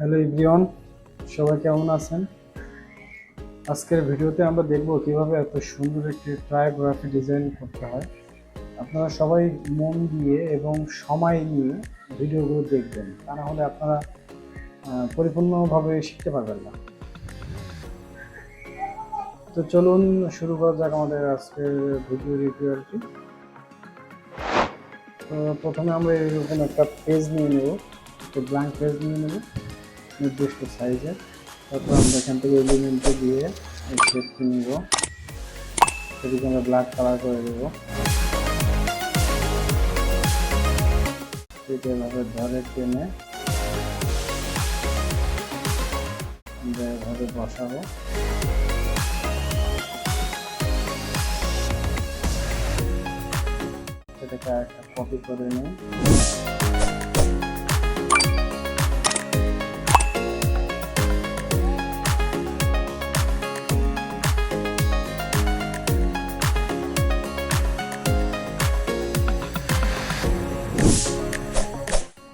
Hello ইব্রিয়ন সবাই কেমন আছেন? আজকের ভিডিওতে আমরা দেখব কীভাবে এত সুন্দর একটি ট্রায়োগ্রাফি ডিজাইন করতে হয়। আপনারা সবাই মন দিয়ে এবং সময় নিয়ে ভিডিওগুলো দেখবেন, তা না হলে আপনারা পরিপূর্ণভাবে শিখতে পারবেন না। তো চলুন শুরু করা যাক আমাদের আজকের ভিডিও রিভিউটি তো প্রথমে আমরা এরকম একটা পেজ নিয়ে নেব, একটা ব্ল্যাঙ্ক পেজ নিয়ে নেব। নির্দিষ্ট সাইজের। তারপর আমরা এখান থেকে এলিমেন্টে দিয়ে এই শেপটি নিব। সেটিকে আমরা ব্ল্যাক কালার করে দেবো। সেটা এভাবে ধরে টেনে আমরা এভাবে বসাবো। সেটাকে একটা কপি করে নিই।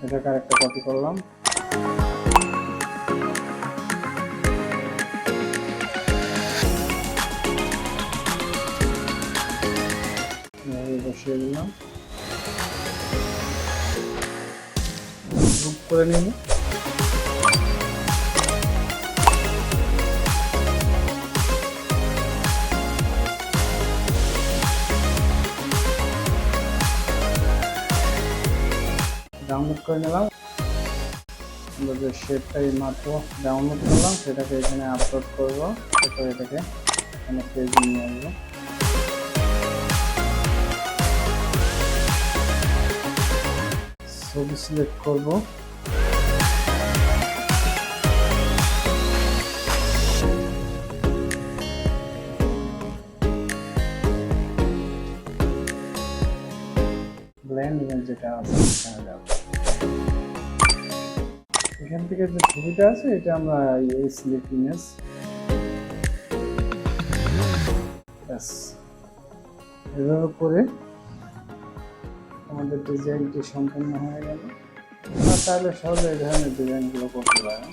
এটাকে আরেকটা কপি করলাম। বসিয়ে দিলাম। করে নিব। ডাউনলোড করে নিলাম। আমরা যে শেপটাই মাত্র ডাউনলোড করলাম, সেটাকে এখানে আপলোড করব। তারপর এটাকে এখানে পেজে নিয়ে আসব। ছবি সিলেক্ট করব। ব্ল্যান্ড ইমেজ যেটা আছে, সেখানে যাব। এখান থেকে যে ছবিটা আছে, এটা আমরা এই ব্যাস। এভাবে করে আমাদের ডিজাইনটি সম্পূর্ণ হয়ে গেল। চাইলে সহজে এই ধরনের ডিজাইনগুলো করতে পারেন।